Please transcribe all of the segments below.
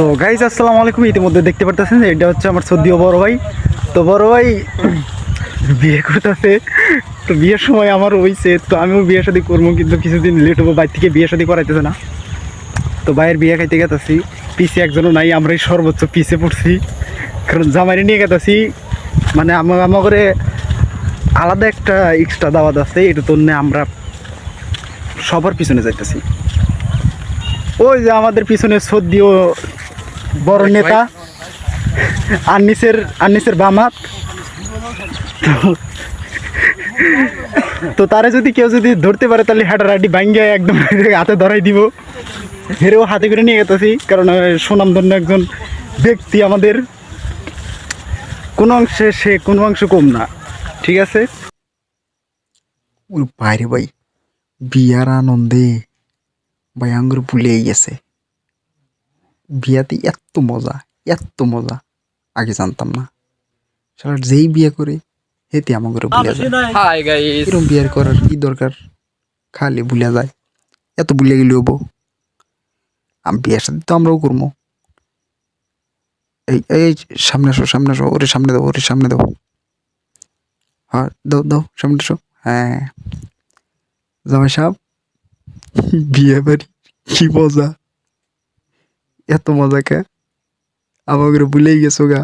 তো গাইজ আসসালামু আলাইকুম। ইতিমধ্যে দেখতে পারতেছেন, এটা হচ্ছে আমার সদ্য বড় ভাই। তো বড় ভাই, বিয়ে করতেছে। তো বিয়ের সময় আমার হইছে, তো আমিও বিয়ে শাদি করব, কিন্তু কিছুদিন লেট হব বাইর থেকে বিয়ে শাদি করাইতেছে না। তো ভাইয়ের বিয়ে খাইতে গেতেছি পিসে একজনও নাই, আমরাই সর্বোচ্চ পিছে পড়ছি। কারণ জামাইরে নিয়ে গেতেছি মানে আমার আমার করে আলাদা একটা এক্সট্রা দাওয়াত আছে এটা তো আমরা সবার পিছনে যাইতেছি। ওই যে আমাদের পিছনে সদ্যীয় বড় নেতা। আন্নিসের আন্নিসের বামাত তো- তো তারে যদি কেউ যদি ধরতে পারে তাহলে হাঁটার আড্ডি ভাঙ্গে একদম হাতে ধরাই দিব। হেরেও হাতে করে নিয়ে গেতেছি কারণ সুনামধন্য একজন ব্যক্তি আমাদের। কোনো অংশে সে কোনো অংশ কম না ঠিক আছে? ওর বাইরে ভাই বিয়ার আনন্দে ভাই আঙ্গুর ভুলে গেছে। বিয়াতে এত মজা এত মজা। আগে জানতাম না। সারা যেই বিয়ে করে হেতে আমাকে ভুলে যায়। এরকম বিয়ার করার কি দরকার? খালি ভুলে যায়। এত ভুলে গেলে হব আমি বিয়ের সাথে তো আমরাও করব এই এই সামনে আসো সামনে আসো। ওরে সামনে দাও ওরে সামনে দাও। হ্যাঁ দাও দাও সামনে আসো। হ্যাঁ। জামাই সাহেব বিয়ে বাড়ি কি মজা। এত মজা কে আমাকে ভুলেই গেছো গা।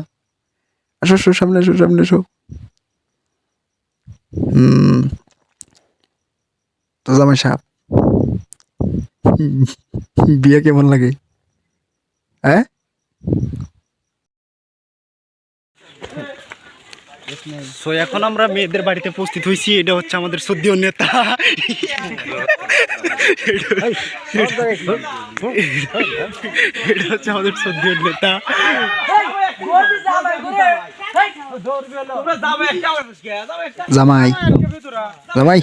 আসো আসো, সামনে আসো সামনে আসো। তো জামাই সাহেব বিয়ে কেমন লাগে? হ্যাঁ? সো এখন আমরা মেয়েদের বাড়িতে উপস্থিত হয়েছি। এটা হচ্ছে আমাদের সদ্য নেতা। এটা হচ্ছে আমাদের সদ্য নেতা। জামাই। জামাই।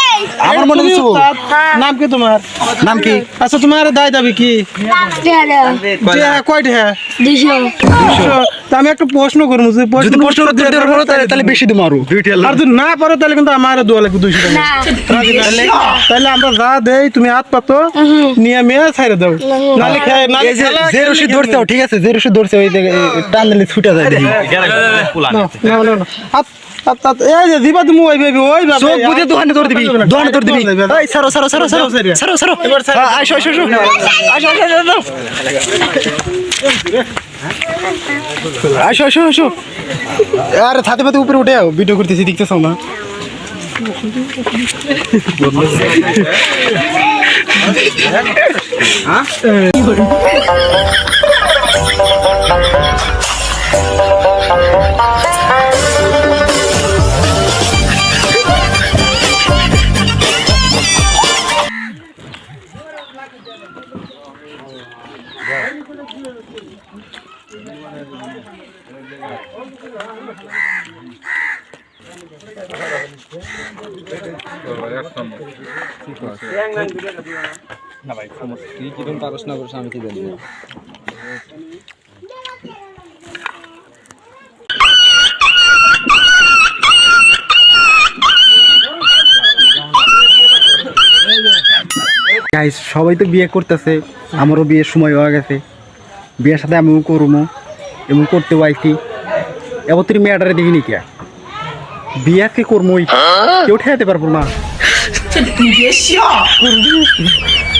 আমার মনে হচ্ছে নাম কি তোমার? নাম কি? আচ্ছা তোমার দায় দাবি কি? কয়টা হ্যাঁ? তা আমি একটা প্রশ্ন করব যে যদি প্রশ্ন প্রশ্ন পারো তাহলে তাহলে বেশি দিমু আরও। আর যদি না পারো তাহলে কিন্তু আমার দোয়া লাগবে দুইশো টাকা। তাহলে? আমরা যা দেই তুমি হাত পাতো নিয়ে মেয়ে ছাইরে দাও। নালে খেয়ে যে রশি ধরছে ঠিক আছে যে রশি ধরছে ওই টান দিলে ছুটে যায় না, না, না, হাত এই যে দিবা তুমি ওই বেবি ওই বাবা চোখ বুঝে দোকানে তোর দিবি দোকানে তোর দিবি। এই সারো সারো সারো সারো সারো সারো। এবার সারো আইসো আইসো আইসো উপরে উঠে ভিডিও করতেছি দেখতেছ না? হ্যাঁ? তুই কীরকম পারস না পারস আমি কি জানি সবাই তো বিয়ে করতেছে, আমারও বিয়ের সময় হয়ে গেছে। বিয়ের সাথে আমিও করব এবং করতে পাইছি এবার তুই মেয়েটারে দেখিনি কে? বিয়াকে কর্মই কেউ ঠেকাতে পারব না।